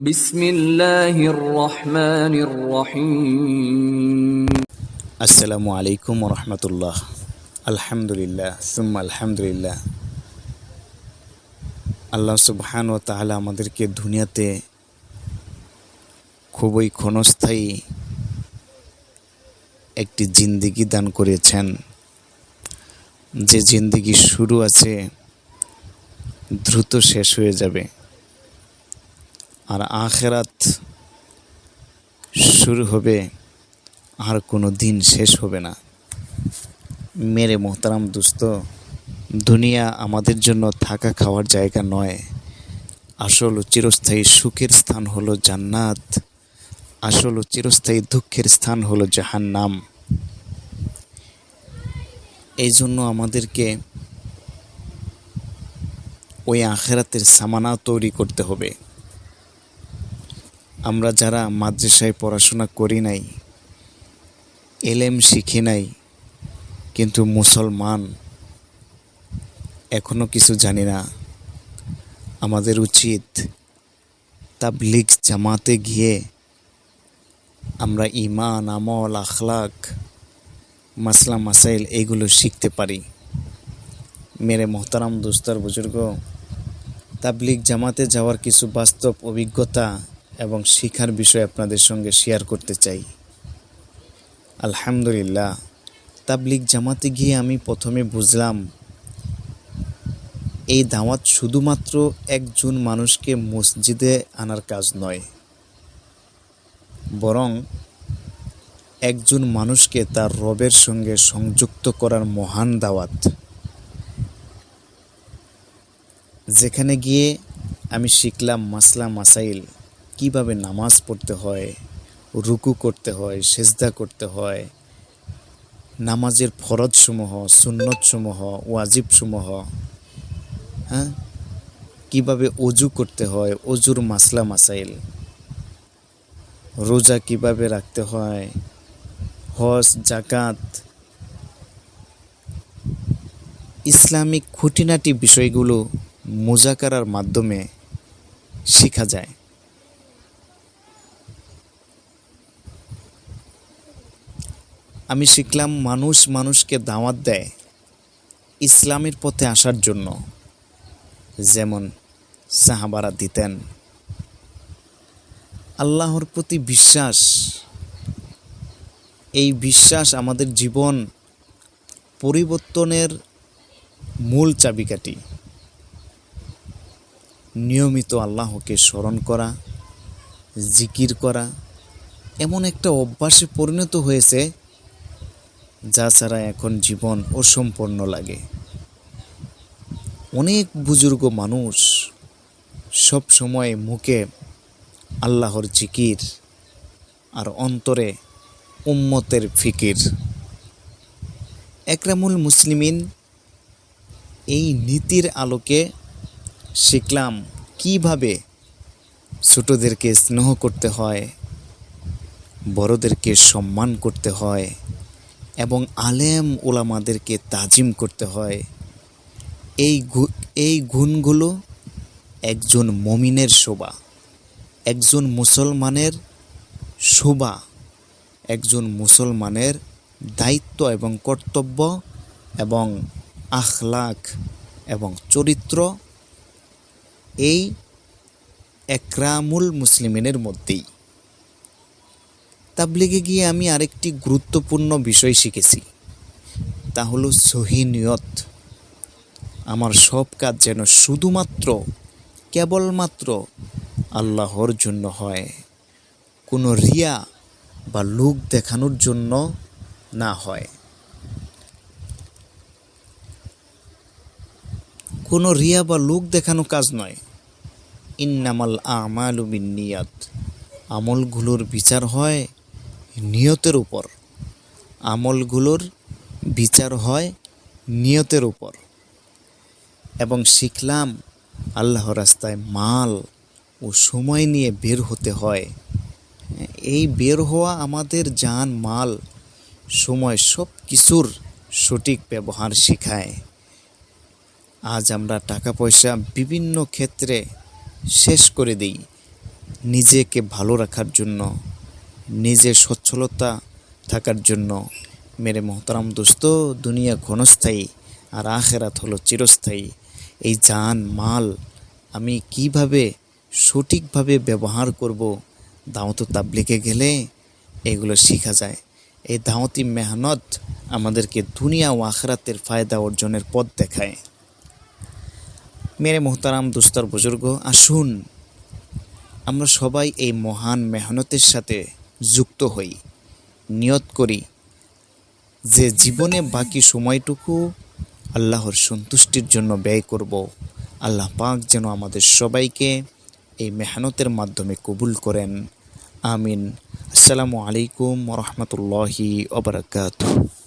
বিসমিল্লাহির আসসালামু আলাইকুম রহমতুল্লাহ আলহামদুলিল্লাহ সুম আলহামদুলিল্লাহ। আল্লাহ সুবহান ও তাহলে আমাদেরকে দুনিয়াতে খুবই ক্ষণস্থায়ী একটি জিন্দিগি দান করেছেন। যে জিন্দিগি শুরু আছে, দ্রুত শেষ হয়ে যাবে। আর আখেরাত শুরু হবে, আর কোনো দিন শেষ হবে না। মেরে মোহতারাম দোস্ত, দুনিয়া আমাদের জন্য থাকা খাওয়ার জায়গা নয়। আসল ও চিরস্থায়ী সুখের স্থান হলো জান্নাত। আসল ও চিরস্থায়ী দুঃখের স্থান হলো জাহান্নাম। এই জন্য আমাদেরকে ওই আখেরাতের সামানা তৈরি করতে হবে। আমরা যারা মাদ্রাসায় পড়াশোনা করি নাই, এলেম শিখি নাই, কিন্তু মুসলমান, এখনও কিছু জানি না। আমাদের উচিত তাবলিগ জামাতে গিয়ে আমরা ইমান আমল, আখলাক, মাসলা, মাসাইল এগুলো শিখতে পারি। মেরে মোহতারাম দোস্তার বুজুর্গ, তাবলিগ জামাতে যাওয়ার কিছু বাস্তব অভিজ্ঞতা এবং শিখার বিষয় আপনাদের সঙ্গে শেয়ার করতে চাই। আলহামদুলিল্লাহ, তাবলিগ জামাতে গিয়ে আমি প্রথমে বুঝলাম, এই দাওয়াত শুধুমাত্র একজন মানুষকে মসজিদে আনার কাজ নয়, বরং একজন মানুষকে তার রবের সঙ্গে সংযুক্ত করার মহান দাওয়াত। যেখানে গিয়ে আমি শিখলাম মাসলা মাসাইল কীভাবে নামাজ পড়তে হয়, রুকু করতে হয়, সেজদা করতে হয়, নামাজের ফরজসমূহ, সুন্নতসমূহ, ওয়াজিবসমূহ হ্যাঁ? কীভাবে অজু করতে হয়, অজুর মাসলা মাসাইল, রোজা কীভাবে রাখতে হয়, হজ জাকাত ইসলামিক খুঁটিনাটি বিষয়গুলো মুজাকারার মাধ্যমে শেখা যায়। আমি শিখলাম মানুষ মানুষকে দাওয়াত দেয় ইসলামের পথে আসার জন্য। যেমন সাহাবারা দিতেন। আল্লাহর প্রতি বিশ্বাস। এই বিশ্বাস আমাদের জীবন পরিবর্তনের মূল চাবিকাঠি। নিয়মিত আল্লাহকে স্মরণ করা, জিকির করা, এমন একটা অভ্যাসে পরিণত হয়েছে যা ছাড়া এখন জীবন অসম্পন্ন লাগে। অনেক বুজুর্গ মানুষ সব সময় মুখে আল্লাহর জিকির আর অন্তরে উম্মতের ফিকির। একরামুল মুসলিমিন, এই নীতির আলোকে শিখলাম কীভাবে ছোটদেরকে স্নেহ করতে হয়, বড়দেরকে সম্মান করতে হয় এবং আলেম ওলামাদেরকে তাজিম করতে হয়। এই এই গুণগুলো একজন মমিনের শোভা, একজন মুসলমানের শোভা, একজন মুসলমানের দায়িত্ব এবং কর্তব্য এবং আখলাক এবং চরিত্র এই একরামুল মুসলিমিনের মধ্যেই। তাবলিগে গিয়ে আমি আরেকটি গুরুত্বপূর্ণ বিষয় শিখেছি। তা হলো সহি নিয়ত। আমার সব কাজ যেন শুধুমাত্র, কেবলমাত্র আল্লাহর জন্য হয়। কোনো রিয়া বা লোক দেখানোর জন্য না হয়। কোনো রিয়া বা লোক দেখানো কাজ নয়। ইন্নামাল আমালু নিয়াত। আমলগুলোর বিচার হয় নিয়তের উপর। আমলগুলোর বিচার হয় নিয়তের উপর। এবং শিখলাম আল্লাহ রাস্তায় মাল ও সময় নিয়ে বের হতে হয়। এই বের হওয়া আমাদের যান মাল, সময় সব কিছুর সঠিক ব্যবহার শেখায়। আজ আমরা টাকা পয়সা বিভিন্ন ক্ষেত্রে শেষ করে দিই নিজেকে ভালো রাখার জন্য। নিজের সচ্ছলতা থাকার জন্য মেরে মোহতারাম দোস্ত, দুনিয়া ক্ষণস্থায়ী আর আখেরাত হলো চিরস্থায়ী। এই যান মাল আমি কীভাবে সঠিকভাবে ব্যবহার করব দাওয়াত তাবলিকে গেলে এগুলো শেখা যায়। এই দাওয়াতি মেহনত আমাদেরকে দুনিয়া ও আখরাতের ফায়দা অর্জনের পথ দেখায়। মেরে মোহতারাম দুস্তর বুজুর্গ, আসুন। আমরা সবাই এই মহান মেহনতের সাথে যুক্ত হই, নিয়ত করি যে জীবনে বাকি সময়টুকু আল্লাহর সন্তুষ্টির জন্য ব্যয় করব। আল্লাহ পাক যেন আমাদের সবাইকে এই মেহনতের মাধ্যমে কবুল করেন। আমিন। আসসালামু আলাইকুম রহমতুল্লাহি ওবরাকাতুহ